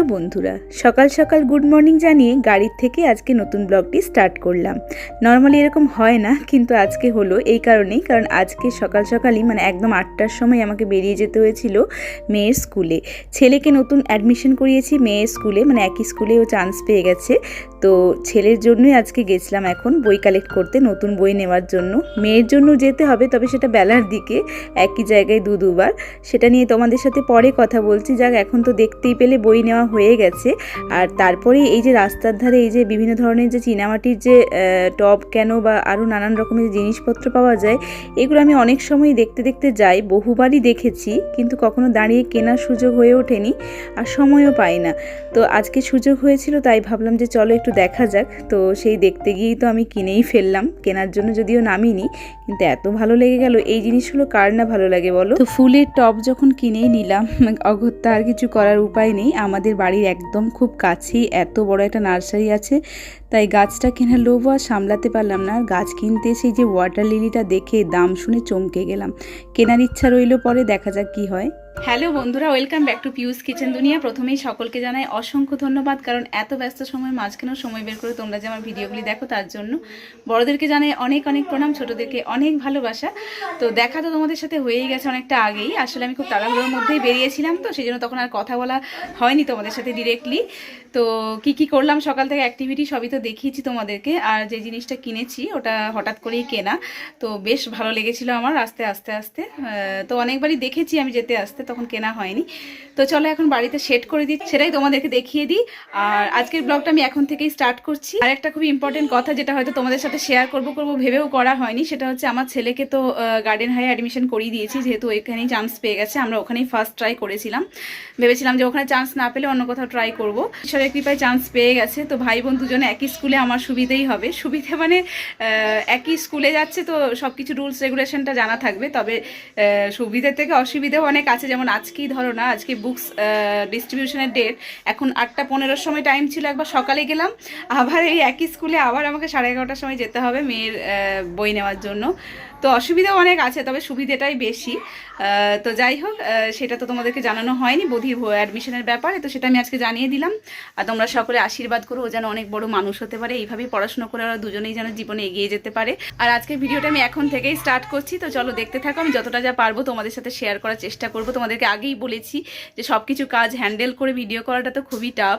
Hello বন্ধুরা, সকাল সকাল গুড মর্নিং জানিয়ে গাড়ির থেকে আজকে নতুন ব্লগটি স্টার্ট করলাম। নর্মালি এরকম হয় না, কিন্তু আজকে হলো এই কারণেই, কারণ আজকে সকাল সকালই মানে একদম আটটার সময় আমাকে বেরিয়ে যেতে হয়েছিল মেয়ের স্কুলে। ছেলেকে নতুন অ্যাডমিশন করিয়েছি, মেয়ের স্কুলে মানে একই স্কুলে ও চান্স পেয়ে গেছে। তো ছেলের জন্যই আজকে গেছিলাম এখন বই কালেক্ট করতে, নতুন বই নেওয়ার জন্য। মেয়ের জন্য যেতে হবে, তবে সেটা বেলার দিকে, একই জায়গায় দু দুবার সেটা নিয়ে তোমাদের সাথে পরে কথা বলছি, যাক এখন তো দেখতেই পেলে বই নেওয়া হয়ে গেছে। আর তারপরে এই যে রাস্তার ধারে এই যে বিভিন্ন ধরনের যে চীনামাটির যে টব কেন বা আরও নানান রকমের জিনিসপত্র পাওয়া যায়, এগুলো আমি অনেক সময় দেখতে দেখতে যাই, বহুবারই দেখেছি, কিন্তু কখনো দাঁড়িয়ে কেনার সুযোগ হয়ে ওঠেনি আর সময়ও পাই না। তো আজকে সুযোগ হয়েছিল, তাই ভাবলাম যে চলো একটু দেখা যাক। তো সেই দেখতে গিয়েই তো আমি কিনেই ফেললাম, কেনার জন্য যদিও নামিনি, কিন্তু এত ভালো লেগে গেল, এই জিনিসগুলো কার না ভালো লাগে বলো? তো ফুলের টব যখন কিনেই নিলাম, অগত্যা আর কিছু করার উপায় নেই, আমাদের বাড়ির একদম খুব কাছেই এত বড় একটা নার্সারি আছে। তাই গাছটা কেনার লোভ আর সামলাতে পারলাম না। আর গাছ কিনতে সেই যে ওয়াটার লিলিটা দেখে দাম শুনে চমকে গেলাম। কেনার ইচ্ছা রইল পরে, দেখা যাক কি হয়। হ্যালো বন্ধুরা welcome back to Piu's kitchen দুনিয়া প্রথমেই সকলকে জানাই অসংখ্য ধন্যবাদ, কারণ এত ব্যস্ত সময় মাঝখানেও সময় বের করে তোমরা যে আমার ভিডিওগুলি দেখো তার জন্য। বড়দেরকে জানাই অনেক অনেক প্রণাম, ছোটদেরকে অনেক ভালোবাসা। তো দেখা তো তোমাদের সাথে হয়েই গেছে অনেকটা আগেই। আসলে আমি খুব তাড়াহুড়োর মধ্যেই বেরিয়েছিলাম, তো সেই জন্য তখন আর কথা বলা হয়নি তোমাদের সাথে ডিরেক্টলি তো কি কি করলাম সকাল থেকে অ্যাক্টিভিটি সবই তো দেখিয়েছি তোমাদেরকে, আর যে জিনিসটা কিনেছি ওটা হঠাৎ করেই কেনা। তো বেশ ভালো লেগেছিল আমার আস্তে আস্তে আস্তে। তো অনেকবারই দেখেছি আমি যেতে আসতে, তখন কেনা হয়নি। তো চলো এখন বাড়িতে সেট করে দিই, সেটাই তোমাদেরকে দেখিয়ে দিই। আর আজকের ব্লগটা আমি এখন থেকেই স্টার্ট করছি। আর একটা খুব ইম্পর্টেন্ট কথা যেটা হয়তো তোমাদের সাথে শেয়ার করব করব ভেবেও করা হয়নি, সেটা হচ্ছে আমার ছেলেকে তো গার্ডেন হাই অ্যাডমিশন করিয়ে দিয়েছি, যেহেতু ওইখানেই চান্স পেয়ে গেছে, আমরা ওখানেই ফার্স্ট ট্রাই করেছিলাম। ভেবেছিলাম যে ওখানে চান্স না পেলে অন্য কোথাও ট্রাই করব। ঈশ্বরের কৃপায় চান্স পেয়ে গেছে। তো ভাই বোন দুজনে একই স্কুলে আমার সুবিধেই হবে। সুবিধে মানে একই স্কুলে যাচ্ছে তো সব কিছু রুলস, রেগুলেশনটা জানা থাকবে। তবে সুবিধে থেকে অসুবিধেও অনেক আছে। যেমন আজকেই ধরো না, আজকে বুকস ডিস্ট্রিবিউশনের ডেট এখন আটটা পনেরোর সময় টাইম ছিল, একবার সকালে গেলাম। আবার এই একই স্কুলে আবার আমাকে সাড়ে এগারোটার সময় যেতে হবে মেয়ের বই নেওয়ার জন্য। তো অসুবিধাও অনেক আছে, তবে সুবিধাটাই বেশি। তো যাই হোক সেটা তো তোমাদেরকে জানানো হয়নি বোধি অ্যাডমিশনের ব্যাপারে, তো সেটা আমি আজকে জানিয়ে দিলাম। আর তোমরা সকলে আশীর্বাদ করো, ও যেন অনেক বড় মানুষ হতে পারে। এইভাবেই পড়াশোনা করে ওরা দুজনেই যেন জীবনে এগিয়ে যেতে পারে। আর আজকে ভিডিওটা আমি এখন থেকেই স্টার্ট করছি, তো চলো দেখতে থাকো, আমি যতটা যা পারব তোমাদের সাথে শেয়ার করার চেষ্টা করব। তোমাদেরকে আগেই বলেছি যে সব কিছু কাজ হ্যান্ডেল করে ভিডিও করাটা তো খুবই টাফ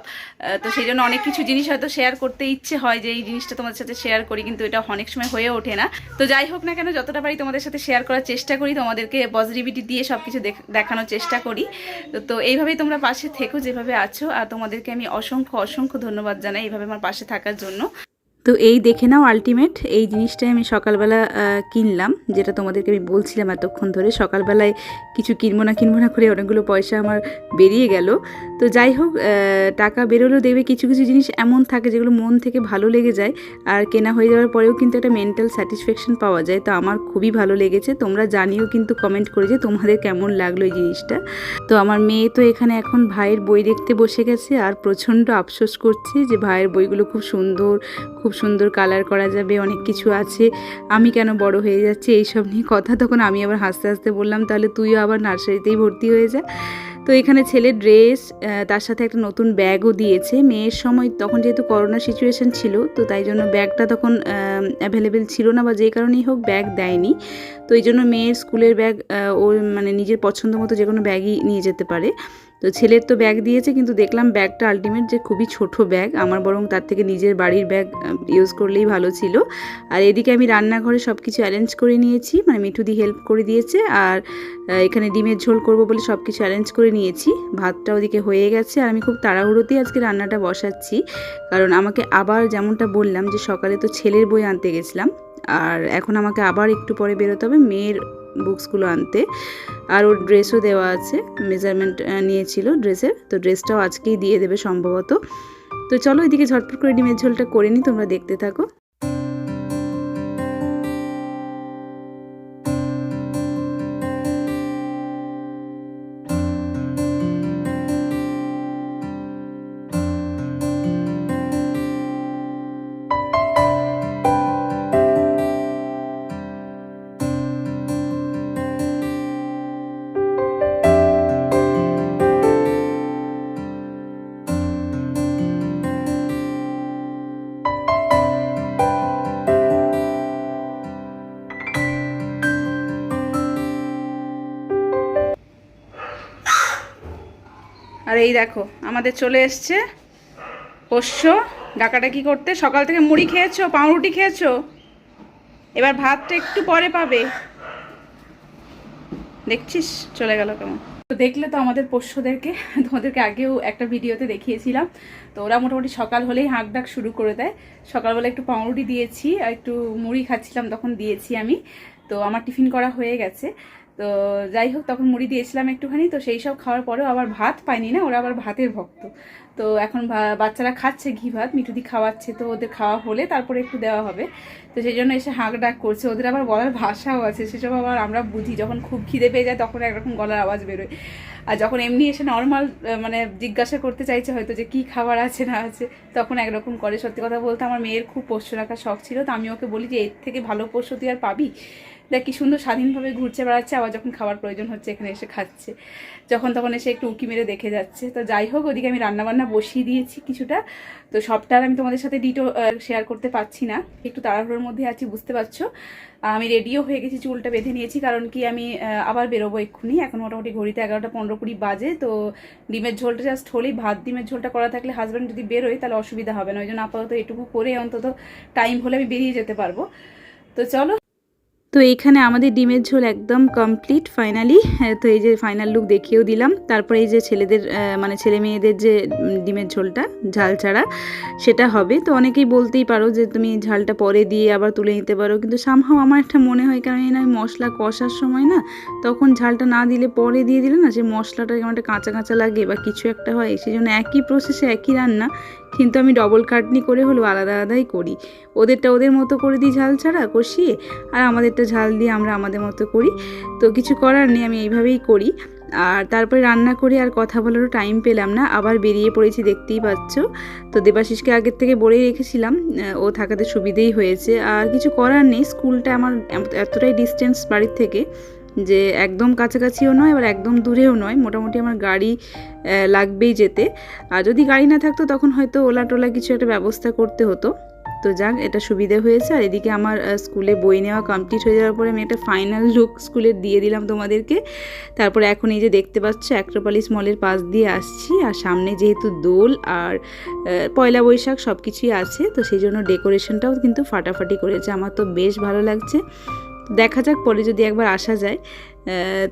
তো সেই জন্য অনেক কিছু জিনিস হয়তো শেয়ার করতে ইচ্ছে হয় যে এই জিনিসটা তোমাদের সাথে শেয়ার করি, কিন্তু এটা অনেক সময় হয়ে ওঠে না। তো যাই হোক না কেন যতটা পারি তোমাদের সাথে শেয়ার করার চেষ্টা করি, তোমাদেরকে পজিটিভিটি দিয়ে সব কিছু দেখানোর চেষ্টা করি। তো- এইভাবেই তোমরা পাশে থেকো যেভাবে আছো, আর তোমাদেরকে আমি অসংখ্য অসংখ্য ধন্যবাদ জানাই এইভাবে আমার পাশে থাকার জন্য। তো এই দেখে নাও আলটিমেট এই জিনিসটাই আমি সকালবেলা কিনলাম, যেটা তোমাদেরকে আমি বলছিলাম এতক্ষণ ধরে। সকালবেলায় কিছু কিনবো না কিনবো না করে অনেকগুলো পয়সা আমার বেরিয়ে গেল। তো যাই হোক টাকা বেরোলেও দেখবে কিছু কিছু জিনিস এমন থাকে যেগুলো মন থেকে ভালো লেগে যায়। আর কেনা হয়ে যাওয়ার পরেও কিন্তু একটা মেন্টাল স্যাটিসফ্যাকশন পাওয়া যায়। তো আমার খুবই ভালো লেগেছে। তোমরা জানিও কিন্তু কমেন্ট করে যে তোমাদের কেমন লাগল এই জিনিসটা। তো আমার মেয়ে তো এখানে এখন ভাইয়ের বই দেখতে বসে গেছে। আর প্রচণ্ড আফসোস করছে যে ভাইয়ের বইগুলো খুব সুন্দর, খুব সুন্দর কালার করা যাবে, অনেক কিছু আছে। আমি কেন বড় হয়ে যাচ্ছি এইসব নিয়ে কথা? তখন আমি আবার হাসতে হাসতে বললাম, তাহলে তুইও আবার নার্সারিতেই ভর্তি হয়ে যা। তো এখানে ছেলে ড্রেস তার সাথে একটা নতুন ব্যাগও দিয়েছে। মেয়ের সময় তখন যেহেতু করোনা সিচুয়েশান ছিল, তো তাই জন্য ব্যাগটা তখন অ্যাভেলেবেল ছিল না বা যে কারণেই হোক ব্যাগ দেয়নি। তো এই জন্য মেয়ের স্কুলের ব্যাগ ও মানে নিজের পছন্দ মতো যে কোনো ব্যাগই নিয়ে যেতে পারে। তো ছেলের তো ব্যাগ দিয়েছে, কিন্তু দেখলাম ব্যাগটা আলটিমেট যে খুবই ছোট ব্যাগ আমার বরং তার থেকে নিজের বাড়ির ব্যাগ ইউজ করলেই ভালো ছিল। আর এদিকে আমি রান্নাঘরে সব কিছু অ্যারেঞ্জ করে নিয়েছি মানে মিঠুদি হেল্প করে দিয়েছে। আর এখানে ডিমের ঝোল করব বলে সব কিছু অ্যারেঞ্জ করে নিয়েছি। ভাতটা ওদিকে হয়ে গেছে। আর আমি খুব তাড়াহুড়োতেই আজকে রান্নাটা বসাচ্ছি। কারণ আমাকে আবার যেমনটা বললাম যে সকালে তো ছেলের বই আনতে গেছিলাম। আর এখন আমাকে আবার একটু পরে বেরোতে হবে। মেয়ের বুকসগুলো আনতে। আর ওর ড্রেসও দেওয়া আছে, মেজারমেন্ট নিয়েছিল ড্রেসের। তো ড্রেসটাও আজকেই দিয়ে দেবে সম্ভবত। তো চলো এদিকে ঝটপট করে ডিমের ঝোলটা করে নিই তোমরা দেখতে থাকো। আর এই দেখো, আমাদের চলে এসছে পোষ্য। ডাকাডাকি করতে? সকাল থেকে মুড়ি খেয়েছো, পাউরুটি খেয়েছো? এবার ভাতটা একটু পরে পাবে। দেখছিস? চলে গেল কেমন? তো দেখলে তো আমাদের পোষ্যদেরকে, তোমাদেরকে আগেও একটা ভিডিওতে দেখিয়েছিলাম। তো ওরা মোটামুটি সকাল হলেই হাঁক ডাক শুরু করে দেয়। সকালবেলা একটু পাউরুটি দিয়েছি, আর একটু মুড়ি খাচ্ছিলাম, তখন দিয়েছি আমি। তো আমার টিফিন করা হয়ে গেছে। তো যাই হোক, তখন মুড়ি দিয়েছিলাম একটুখানি, তো সেই সব খাওয়ার পরেও আবার ভাত পায়নি না, ওরা আবার ভাতের ভক্ত। তো এখন বাচ্চারা খাচ্ছে ঘি ভাত, মিঠুদি খাওয়াচ্ছে, তো ওদের খাওয়া হলে তারপরে একটু দেওয়া হবে। তো সেই জন্য এসে হাঁক ডাক করছে। ওদের আবার বলার ভাষাও আছে, সেসব আবার আমরা বুঝি। যখন খুব খিদে পেয়ে যায়, তখন একরকম গলার আওয়াজ বেরোয়। আর যখন এমনি এসে নর্মাল মানে জিজ্ঞাসা করতে চাইছে হয়তো যে কি খাবার আছে না আছে, তখন একরকম করে। সত্যি কথা বলতে আমার মেয়ের খুব পোষ্য রাখার শখ ছিল, তো আমি ওকে বলি যে, এর থেকে ভালো পোষ্য তুই আর পাবি? দেখ কি সুন্দর স্বাধীনভাবে ঘুরছে, বেড়াচ্ছে, আবার যখন খাবার প্রয়োজন হচ্ছে, এখানে এসে খাচ্ছে। যখন তখন এসে একটু উকি মেরে দেখে যাচ্ছে। তো যাই হোক, ওদিকে আমি রান্নাবান্না বসিয়ে দিয়েছি কিছুটা। তো সবটা আমি তোমাদের সাথে ডিটো শেয়ার করতে পারছি না। একটু তাড়াহুড়োর মধ্যে আছি, বুঝতে পারছ? আমি রেডিও হয়ে গেছি, চুলটা বেঁধে নিয়েছি, কারণ কি আমি আবার বেরোবো এক্ষুনি। এখন মোটামুটি ঘড়িতে এগারোটা পনেরো কুড়ি বাজে, তো ডিমের ঝোলটা জাস্ট হলেই, ভাত ডিমের ঝোলটা করা থাকলে হাজব্যান্ড যদি বেরোয়, তাহলে অসুবিধা হবে না। ওই জন্য আপাতত এটুকু করে অন্তত টাইম হলে আমি বেরিয়ে যেতে পারব। তো চলো তো এইখানে আমাদের ডিমের ঝোল একদম কমপ্লিট ফাইনালি তো এই যে ফাইনাল লুক দেখিয়েও দিলাম। তারপরে এই যে ছেলেদের মানে ছেলে মেয়েদের যে ডিমের ঝোলটা, ঝাল ছাড়া, সেটা হবে। তো অনেকেই বলতেই পারো যে, তুমি ঝালটা পরে দিয়ে আবার তুলে নিতে পারো, কিন্তু সামহাও আমার একটা মনে হয় কারণ এই না মশলা কষার সময় না, তখন ঝালটা না দিলে পরে দিয়ে দিলে না যে মশলাটা কেমন একটা কাঁচা কাঁচা লাগে বা কিছু একটা হয়, সেই জন্য একই প্রসেসে একই রান্না কিন্তু আমি ডবল কাটনি করে হলেও আলাদা আলাদাই করি। ওদেরটা ওদের মতো করে দিই ঝাল ছাড়া, কষিয়ে, আর আমাদেরটা ঝাল দিয়ে আমরা আমাদের মতো করি। তো কিছু করার নেই, আমি এইভাবেই করি। আর তারপরে রান্না করে আর কথা বলারও টাইম পেলাম না, আবার বেরিয়ে পড়েছি, দেখতেই পাচ্ছ। তো দেবাশিসকে আগের থেকে বলেই রেখেছিলাম ও থাকাতে সুবিধেই হয়েছে। আর কিছু করার নেই, স্কুলটা আমার এতটাই ডিস্টেন্স বাড়ির থেকে। যে একদম কাছাকাছিও নয়, আবার একদম দূরেও নয়। মোটামুটি আমার গাড়ি লাগবেই যেতে। আর যদি গাড়ি না থাকতো, তখন হয়তো ওলা টোলা কিছু একটা ব্যবস্থা করতে হতো। তো যাক, এটা সুবিধে হয়েছে। আর এদিকে আমার স্কুলে বই নেওয়া কমপ্লিট হয়ে যাওয়ার পরে আমি একটা ফাইনাল লুক স্কুলের দিয়ে দিলাম তোমাদেরকে। তারপরে এখন এই যে দেখতে পাচ্ছ অ্যাক্রোপলিস মলের পাশ দিয়ে আসছি। আর সামনে যেহেতু দোল আর পয়লা বৈশাখ সব কিছুই আছে, তো সেই জন্য ডেকোরেশনটাও কিন্তু ফাটাফাটি করেছে। আমার তো বেশ ভালো লাগছে। দেখা যাক, পরে যদি একবার আসা যায়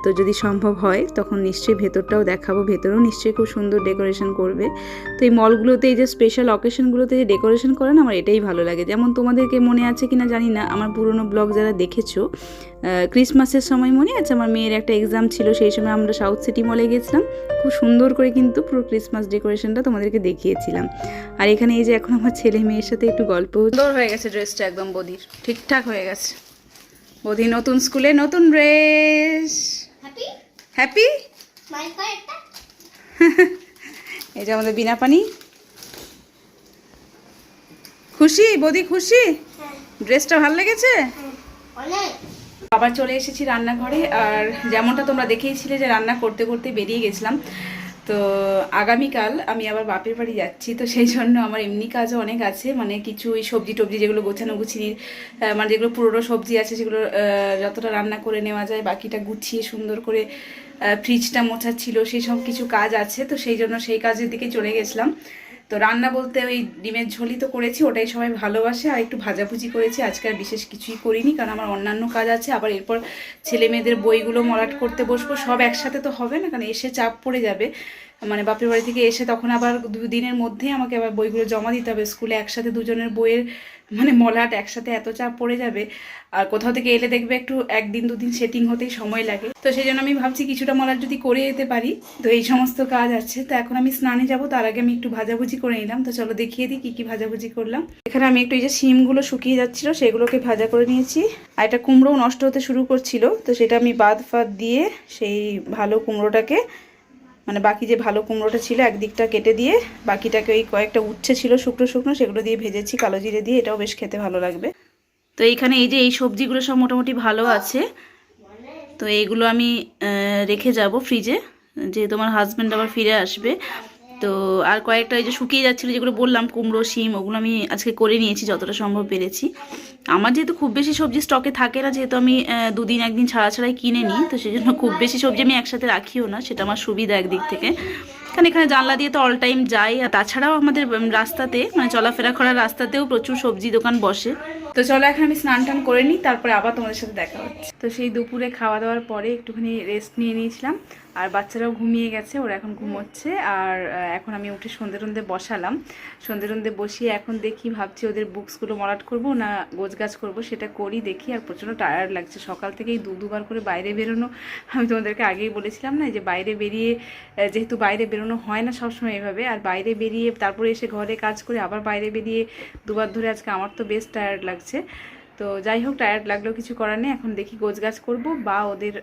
তো যদি সম্ভব হয়, তখন নিশ্চয়ই ভেতরটাও দেখাবো। ভেতরেও নিশ্চয়ই খুব সুন্দর ডেকোরেশন করবে। তো এই মলগুলোতে এই যে স্পেশাল অকেশনগুলোতে যে ডেকোরেশন করে না, আমার এটাই ভালো লাগে। যেমন তোমাদেরকে মনে আছে কিনা জানি না, আমার পুরনো ব্লগ যারা দেখেছ ক্রিসমাসের সময় মনে আছে আমার মেয়ের একটা এক্সাম ছিল, সেই সময় আমরা সাউথ সিটি মলে গেছিলাম। খুব সুন্দর করে কিন্তু পুরো ক্রিসমাস ডেকোরেশনটা তোমাদেরকে দেখিয়েছিলাম। আর এখানে এই যে এখন আমার ছেলে মেয়ের সাথে একটু গল্প হয়ে গেছে ড্রেসটা একদম বদির। ঠিকঠাক হয়ে গেছে। বদি নতুন স্কুলে নতুন ড্রেস। হ্যাপি এই যে আমাদের বিনা পানি খুশি? বদি খুশি? হ্যাঁ। ড্রেসটা ভালো লেগেছে? হ্যাঁ। আবার চলে এসেছি রান্নাঘরে আর যেমনটা তোমরা দেখেইছিলে যে রান্না করতে করতে বেরিয়ে গেছিলাম। তো আগামীকাল আমি আবার বাপের বাড়ি যাচ্ছি, তো সেই জন্য আমার এমনি কাজও অনেক আছে। মানে কিছু ওই সবজি টবজি যেগুলো গোছানো গুছিয়ে মানে যেগুলো পুরোনো সবজি আছে সেগুলো যতটা রান্না করে নেওয়া যায়, বাকিটা গুছিয়ে সুন্দর করে ফ্রিজটা মোছা ছিল, সেই সব কিছু কাজ আছে, তো সেই জন্য সেই কাজের দিকে চলে গেছিলাম। তো রান্না বলতে ওই ডিমের ঝোলই তো করেছি, ওটাই সবাই ভালোবাসে। আর একটু ভাজাভুজি করেছি, আজকে আর বিশেষ কিছুই করিনি, কারণ আমার অন্যান্য কাজ আছে। আবার এরপর ছেলে মেয়েদের বইগুলো মলাট করতে বসবো, সব একসাথে তো হবে না, কারণ এসে চাপ পড়ে যাবে। মানে বাপের বাড়ি থেকে এসে তখন আবার দুদিনের মধ্যেই আমাকে আবার বইগুলো জমা দিতে হবে। স্কুলে একসাথে দুজনের বইয়ের মানে মলাট একসাথে এত চাপ পড়ে যাবে, আর কোথাও থেকে এলে দেখবে একটু একদিন দুদিন সেটিং হতেই সময় লাগে। তো সেই জন্য আমি ভাবছি কিছুটা মলাট যদি করে যেতে পারি, তো এই সমস্ত কাজ আছে। তো এখন আমি স্নানে যাব, তার আগে আমি একটু ভাজাভুজি করে নিলাম। তো চলো দেখিয়ে দিই কী কী ভাজাভুজি করলাম। এখানে আমি একটু এই যে শিমগুলো শুকিয়ে যাচ্ছিল, সেগুলোকে ভাজা করে নিয়েছি। আর একটা কুমড়োও নষ্ট হতে শুরু করছিল, তো সেটা আমি বাদ ফাদ দিয়ে সেই ভালো কুমড়োটাকে মানে বাকি যে ভালো কুমড়োটা ছিল একদিকটা কেটে দিয়ে, বাকিটাকে ওই কয়েকটা উচ্ছে ছিল শুকনো শুকনো, সেগুলো দিয়ে ভেজেছি, কালো জিরে দিয়ে, এটাও বেশ খেতে ভালো লাগবে। তো এইখানে এই যে এই সবজিগুলো সব মোটামুটি ভালো আছে। তো এইগুলো আমি রেখে যাব ফ্রিজে যে তোমার হাজব্যান্ড আবার ফিরে আসবে। তো আর কয়েকটা এই যে শুকিয়ে যাচ্ছিল যেগুলো বললাম, কুমড়ো, শিম, ওগুলো আমি আজকে করে নিয়েছি, যতটা সম্ভব পেরেছি। আমার যেহেতু খুব বেশি সবজি স্টকে থাকে না, যেহেতু আমি দুদিন একদিন ছাড়া ছাড়াই কিনে নিই, তো সেই জন্য খুব বেশি সবজি আমি একসাথে রাখিও না, সেটা আমার সুবিধা একদিক থেকে। কারণ এখানে জানলা দিয়ে তো অল টাইম যাই, আর তাছাড়াও আমাদের রাস্তাতে মানে চলাফেরা করার রাস্তাতেও প্রচুর সবজি দোকান বসে। তো চলো এখন আমি স্নান টান করে নিই, তারপরে আবার তোমাদের সাথে দেখা হচ্ছে। তো সেই দুপুরে খাওয়া দাওয়ার পরে একটুখানি রেস্ট নিয়ে নিয়েছিলাম। আর বাচ্চারাও ঘুমিয়ে গেছে, ওরা এখন ঘুমোচ্ছে। আর এখন আমি উঠে সন্ধে টন্ধে বসালাম। সন্ধে টন্ধে বসিয়ে এখন দেখি, ভাবছি ওদের বুকসগুলো মলাট করব না গোছগাছ করব, সেটা করি, দেখি। আর প্রচণ্ড টায়ার্ড লাগছে। সকাল থেকেই দু, দুবার করে বাইরে বেরোনো। আমি তোমাদেরকে আগেই বলেছিলাম না যে বাইরে বেরিয়ে যেহেতু বাইরে বেরোনো হয় না সবসময় এভাবে, আর বাইরে বেরিয়ে তারপরে এসে ঘরে কাজ করে আবার বাইরে বেরিয়ে দুবার ধরে আজকে আমার তো বেশ টায়ার্ড লাগছে। তো যাই হোক টায়ার্ড লাগলেও কিছু করার নেই। এখন দেখি গোছ গাছ করব বা ওদের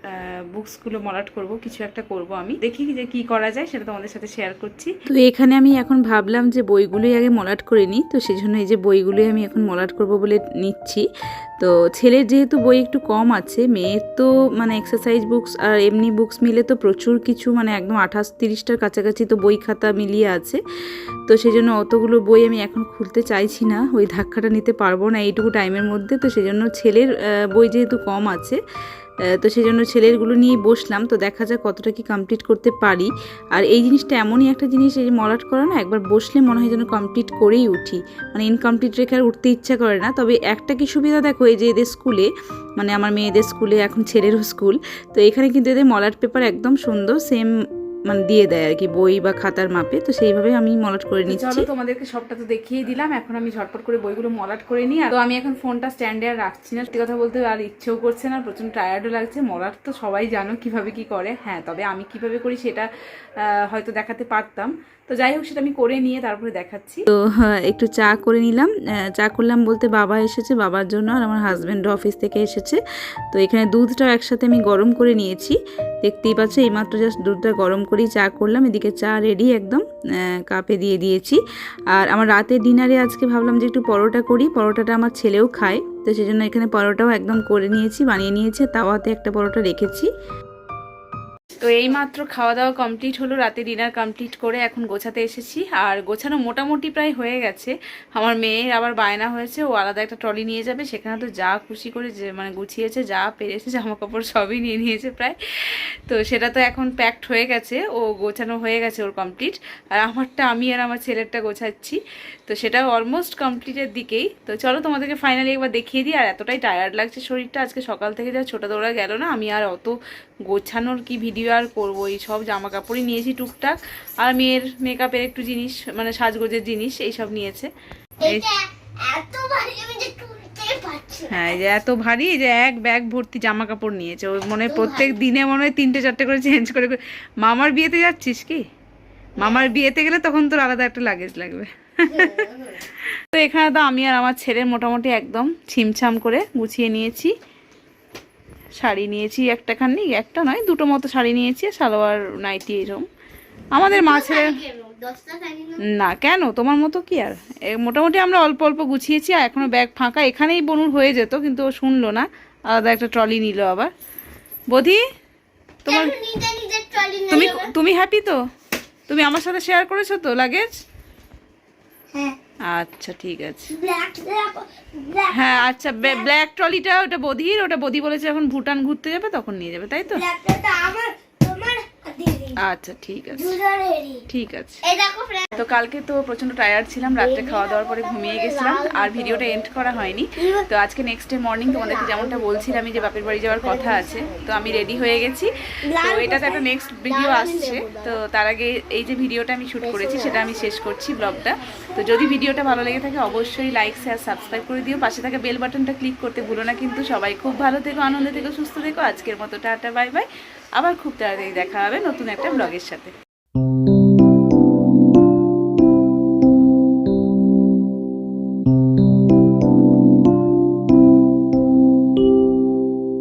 বুকসগুলো মলাট করব, কিছু একটা করব আমি। দেখি যে কি করা যায়, সেটা তোমাদের সাথে শেয়ার করছি। তো এখানে আমি এখন ভাবলাম যে বইগুলোই আগে মলাট করে নিই, তো সেই জন্য এই যে বইগুলোই আমি এখন মলাট করব বলে নিচ্ছি। তো ছেলের যেহেতু বই একটু কম আছে, মেয়ের তো মানে এক্সারসাইজ বুকস আর এমনি বুকস মিলে তো প্রচুর কিছু মানে একদম আঠাশ তিরিশটার কাছাকাছি তো বই খাতা মিলিয়ে আছে। তো সেই জন্য অতগুলো বই আমি এখন খুলতে চাইছি না, ওই ধাক্কাটা নিতে পারব না এইটুকু টাইমের মধ্যে। তো সেই জন্য ছেলের বই যেহেতু কম আছে তো সেই জন্য ছেলেরগুলো নিয়ে বসলাম। তো দেখা যাক কতটা কি কমপ্লিট করতে পারি। আর এই জিনিসটা এমনই একটা জিনিস, এই মলাট করা না, একবার বসলে মনে হয় যেন কমপ্লিট করেই উঠি। মানে ইনকমপ্লিট রেখে আর উঠতে ইচ্ছা করে না। তবে একটা কি সুবিধা দেখো, এই যে এদের স্কুলে মানে আমার মেয়েদের স্কুলে এখন ছেলেরও স্কুল তো এখানে কিন্তু এদের মলাট পেপার একদম সুন্দর সেম মানে দিয়ে দেয় আর কি বই বা খাতার মাপে। তো সেইভাবে আমি মলাট করে নিচ্ছি। চলো তোমাদেরকে সবটা তো দেখিয়ে দিলাম এখন আমি ঝটপট করে বইগুলো মলাট করে নিই। আর তো আমি এখন ফোনটা স্ট্যান্ডে আর রাখছি না। সত্যি কথা বলতে আর ইচ্ছেও করছে না প্রচণ্ড টায়ার্ডও লাগছে। মলাট তো সবাই জানো কীভাবে কি করে। হ্যাঁ তবে আমি কীভাবে করি সেটা হয়তো দেখাতে পারতাম। তো যাই হোক সেটা আমি করে নিয়ে তারপরে দেখাচ্ছি। তো হ্যাঁ, একটু চা করে নিলাম। চা করলাম বলতে বাবা এসেছে বাবার জন্য আর আমার হাজব্যান্ড অফিস থেকে এসেছে। তো এখানে দুধটাও একসাথে আমি গরম করে নিয়েছি। দেখতেই পাচ্ছ এইমাত্র জাস্ট দুধটা গরম করেই চা করলাম। এদিকে চা রেডি একদম কাপে দিয়ে দিয়েছি। আর আমার রাতের ডিনারে আজকে ভাবলাম যে একটু পরোটা করি। পরোটাটা আমার ছেলেও খায় তো সেই জন্য এখানে পরোটাও একদম করে নিয়েছি বানিয়ে নিয়েছে। তাওয়াতে একটা পরোটা রেখেছি। তো এই মাত্র খাওয়া দাওয়া কমপ্লিট হলো, রাতে ডিনার কমপ্লিট করে এখন গোছাতে এসেছি। আর গোছানো মোটামুটি প্রায় হয়ে গেছে। আমার মেয়ের আবার বায়না হয়েছে, ও আলাদা একটা ট্রলি নিয়ে যাবে, সেখানে তো যা খুশি করে যে মানে গুছিয়েছে, যা পেরেছে জামা কাপড় সবই নিয়ে নিয়েছে প্রায়। তো সেটা তো এখন প্যাকড হয়ে গেছে, ও গোছানো হয়ে গেছে ওর কমপ্লিট আর আমারটা, আমি আর আমার ছেলেরটা গোছাচ্ছি। তো সেটা অলমোস্ট কমপ্লিটের দিকেই। তো চলো তোমাদেরকে ফাইনালি একবার দেখিয়ে দিই, আর এতটাই টায়ার্ড লাগছে শরীরটা। আজকে সকাল থেকে যা ছোটা দৌড়া গেল না, আমি আর অত গোছানোর কি ভিডিও আর করব এই সব জামা কাপড়ই নিয়েছি টুকটাক। আর মেয়ের মেকআপের একটু জিনিস মানে সাজগোজের জিনিস এইসব নিয়েছে। হ্যাঁ এই যে এত ভারী এই যে এক ব্যাগ ভর্তি জামা কাপড় নিয়েছে। ওই মনে হয় প্রত্যেক দিনে মনে হয় তিনটে চারটে করে চেঞ্জ করে করে মামার বিয়েতে যাচ্ছিস কি? মামার বিয়েতে গেলে তখন তোর আলাদা একটা লাগেজ লাগবে। তো এখানে তো আমি আর আমার ছেলে মোটামুটি একদম ছিমছাম করে গুছিয়ে নিয়েছি। শাড়ি নিয়েছি একটা খানি একটা নয় দুটো মতো শাড়ি নিয়েছি আর সালোয়ার নাইটি এরকম। আমাদের মা ছেলের কেন? দশটা শাড়ি না? কেন? তোমার মতো কি আর? মোটামুটি আমরা অল্প অল্প গুছিয়েছি আর এখনও ব্যাগ ফাঁকা। এখানেই বনুর হয়ে যেত কিন্তু ও শুনলো না। আলাদা একটা ট্রলি নিল আবার। বধি তোমার তুমি তুমি হ্যাপি তো? তুমি আমার সাথে শেয়ার করেছ তো লাগেজ হ্যাঁ। আচ্ছা ঠিক আছে। হ্যাঁ আচ্ছা ব্ল্যাক ট্রলিটা ওটা বধির ওটা বধি বলেছে যখন ভুটান ঘুরতে যাবে তখন নিয়ে যাবে তাই তো ব্ল্যাকটা আমার তোমার আর দিদি আচ্ছা ঠিক আছে। ঠিক আছে। তো কালকে তো প্রচণ্ড টায়ার্ড ছিলাম রাত্রে খাওয়া দাওয়ার পরে ঘুমিয়ে গেছিলাম আর ভিডিওটা এন্ড করা হয়নি। তো আজকে নেক্সট ডে মর্নিং তোমাদেরকে যেমনটা বলছিলাম যে বাপের বাড়ি যাওয়ার কথা আছে তো আমি রেডি হয়ে গেছি। তো এটাতে একটা নেক্সট ভিডিও আসছে। তো তার আগে এই যে ভিডিওটা আমি শ্যুট করেছি সেটা আমি শেষ করছি ব্লগটা তো যদি ভিডিওটা ভালো লেগে থাকে অবশ্যই লাইক শেয়ার সাবস্ক্রাইব করে দিও। পাশে থাকা বেল বাটনটা ক্লিক করতে ভুলো না কিন্তু সবাই খুব ভালো থেকো আনন্দে থেকো সুস্থ থেকো। আজকের মতো টাটা বাই বাই আবার খুব তাড়াতাড়ি দেখা হবে নতুন একটা ব্লগের সাথে।